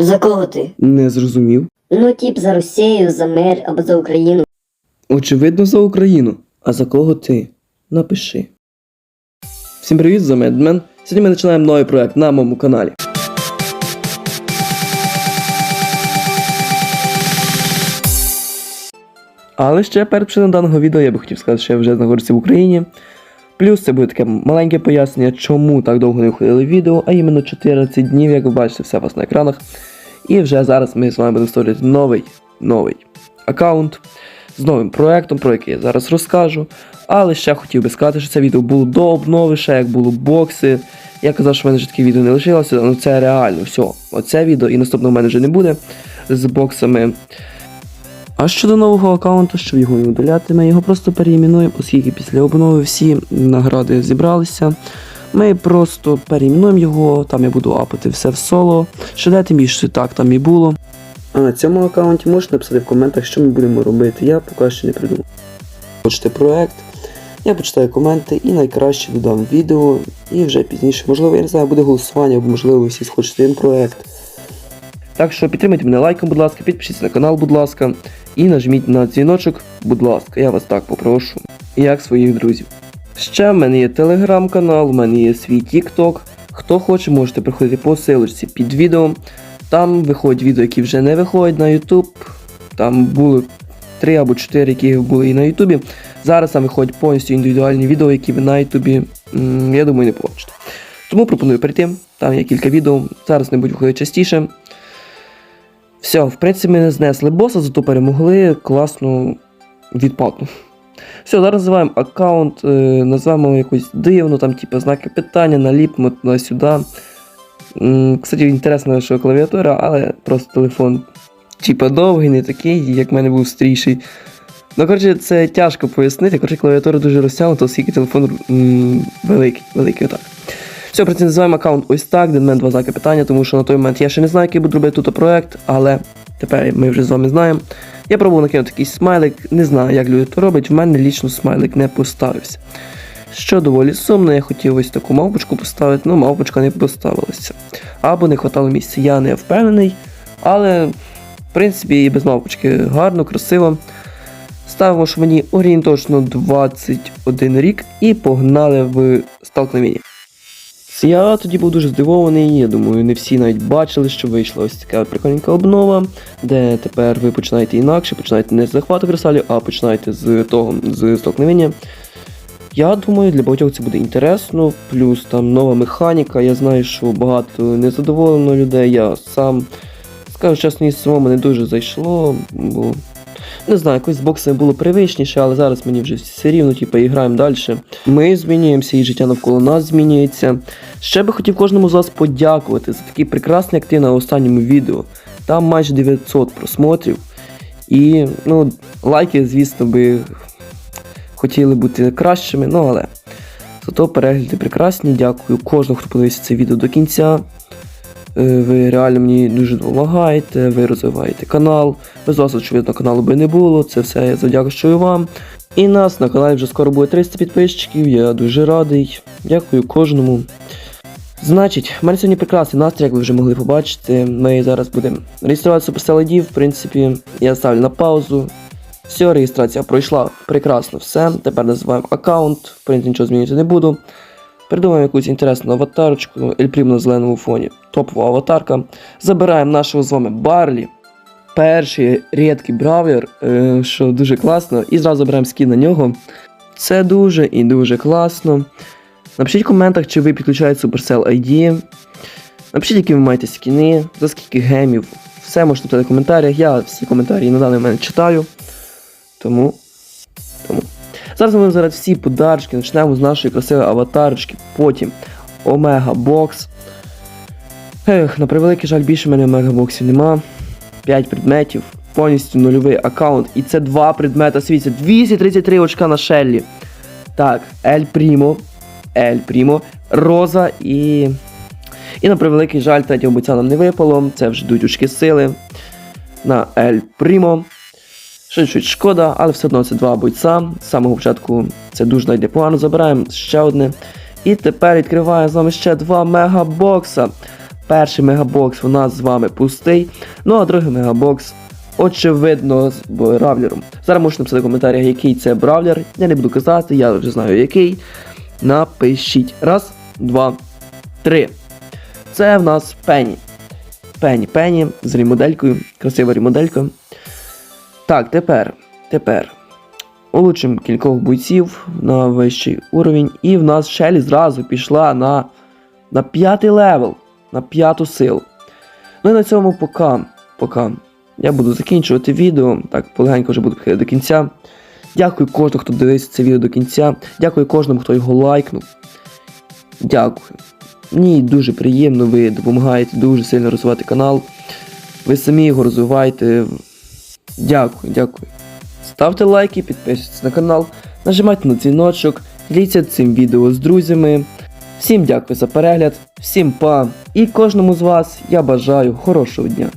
За кого ти? Не зрозумів. Ну, тип за Росію, за мир або за Україну. Очевидно, за Україну. А за кого ти? Напиши. Всім привіт, за Медмен. Сьогодні ми починаємо новий проект на моєму каналі. Але ще перед початком даного відео я би хотів сказати, що я вже знаходжуся в Україні. Плюс це буде таке маленьке пояснення, чому так довго не виходили відео, а іменно 14 днів, як ви бачите, все у вас на екранах. І вже зараз ми з вами будемо створювати новий новий аккаунт з новим проектом, про який я зараз розкажу. Але ще хотів би сказати, що це відео було до обнови, ще як було бокси. Я казав, що в мене вже таке відео не лишилося, ну це реально все. Оце відео і наступного в мене вже не буде з боксами. А щодо нового аккаунту, щоб його не удаляти, ми його просто переіменуємо, оскільки після обнови всі награди зібралися. Ми просто переіменуємо його, там я буду апати все в соло. Що де тим так там і було. А на цьому аккаунті можете написати в коментах, що ми будемо робити. Я поки що не придумав. Хочете проект, я почитаю коменти і найкраще додам відео. І вже пізніше, можливо, я не знаю, буде голосування, або можливо ви всі схочете один проект. Так що підтримайте мене лайком, будь ласка, підпишіться на канал, будь ласка, і нажміть на дзвіночок, будь ласка, я вас так попрошу, як своїх друзів. Ще в мене є телеграм-канал, у мене є свій TikTok. Хто хоче, можете приходити по ссылочці під відео. Там виходять відео, які вже не виходять на YouTube. Там були 3 або 4, які були і на Ютубі. Зараз там виходять повністю індивідуальні відео, які ви на Ютубі, я думаю, не побачите. Тому пропоную перейти. Там є кілька відео. Зараз не будуть виходити частіше. Все, в принципі, ми не знесли боса, зато перемогли класно відпадно. Все, зараз називаємо аккаунт, е, називаємо якусь дивну, там, типу, знаки питання, наліпимо туди-сюди. Кстати, інтересна, що клавіатура, але просто телефон типа довгий, не такий, як в мене був стрійший. Ну, коротше, це тяжко пояснити. Коротше, клавіатура дуже розтягнута, оскільки телефон м, великий, великий отак. Все, принципі, називаємо аккаунт ось так, де в мене два знаки питання, тому що на той момент я ще не знаю, який буду робити тут проект, але тепер ми вже з вами знаємо. Я пробував накинути якийсь смайлик, не знаю, як люди то роблять, в мене лічно смайлик не поставився. Що доволі сумно, я хотів ось таку мавпочку поставити, але мавпочка не поставилася. Або не хватало місця, я не впевнений, але в принципі і без мавпочки гарно, красиво. Ставимо, що мені орієнтовно 21 рік і погнали в столкновення. Я тоді був дуже здивований, я думаю, не всі навіть бачили, що вийшла ось така прикольненька обнова, де тепер ви починаєте інакше, починаєте не з захвату кристалів, а починаєте з того, з столкновення. Я думаю, для багатьох це буде інтересно, плюс там нова механіка. Я знаю, що багато незадоволено людей. Я сам скажу чесно, і самому не дуже зайшло, бо не знаю, якось з боксами було привичніше, але зараз мені вже все рівно, типу, граємо далі. Ми змінюємося, і життя навколо нас змінюється. Ще би хотів кожному з вас подякувати за такий прекрасний актив на останньому відео. Там майже 900 просмотрів. І ну, лайки, звісно, би хотіли бути кращими, ну але зато перегляди прекрасні. Дякую кожному, хто подивився це відео до кінця. Е, Ви реально мені дуже допомагаєте, ви розвиваєте канал. Без вас, очевидно, каналу би не було. Це все я завдячую вам. І нас на каналі вже скоро буде 300 підписчиків. Я дуже радий. Дякую кожному. Значить, в мене сьогодні прекрасний настрій, як ви вже могли побачити. Ми зараз будемо реєструватися по ID, в принципі, я ставлю на паузу. Все, реєстрація пройшла прекрасно все. Тепер називаємо аккаунт, в принципі, нічого змінювати не буду. Придумаємо якусь інтересну аватарочку, Ельпрім на зеленому фоні, топова аватарка. Забираємо нашого з вами Барлі. Перший рідкий бравлер, е, що дуже класно, і зразу беремо скін на нього. Це дуже і дуже класно. Напишіть в коментах, чи ви підключаєте Supercell ID. Напишіть, які ви маєте скіни, за скільки гемів. Все можете написати в коментарях. Я всі коментарі на даний момент читаю. Тому. Тому. Зараз ми будемо зараз всі подарочки. Почнемо з нашої красивої аватарочки, потім Омега Бокс. Ех, на превеликий жаль, більше в мене Омега боксів нема. 5 предметів, повністю нульовий аккаунт. І це два предмета світять. 233 очка на Шеллі. Так, Ель Прімо. Ель Прімо, Роза і. І на превеликий жаль, третього бойця нам не випало. Це вже йдуть очки сили. На Ель Прімо. Ще чуть шкода, але все одно це два бойця. З самого початку це дуже навіть непогано. Забираємо ще одне. І тепер відкриваємо з вами ще два мегабокса. Перший мегабокс у нас з вами пустий. Ну а другий мегабокс, очевидно, з бравлером. Зараз можете написати в коментарях, який це бравлер. Я не буду казати, я вже знаю який. Напишіть. Раз, два, три. Це в нас Пенні. Пенні, Пенні з ремоделькою. Красива ремоделька. Так, тепер. Тепер. Улучшимо кількох бойців на вищий уровень. І в нас Шелі зразу пішла на, на п'ятий левел, на п'яту силу. Ну і на цьому пока. пока. Я буду закінчувати відео. Так, полегенько вже буду до кінця. Дякую кожному, хто дивився це відео до кінця. Дякую кожному, хто його лайкнув. Дякую. Мені дуже приємно, ви допомагаєте дуже сильно розвивати канал. Ви самі його розвиваєте. Дякую, дякую. Ставте лайки, підписуйтесь на канал, нажимайте на дзвіночок, діліться цим відео з друзями. Всім дякую за перегляд, всім па. І кожному з вас я бажаю хорошого дня.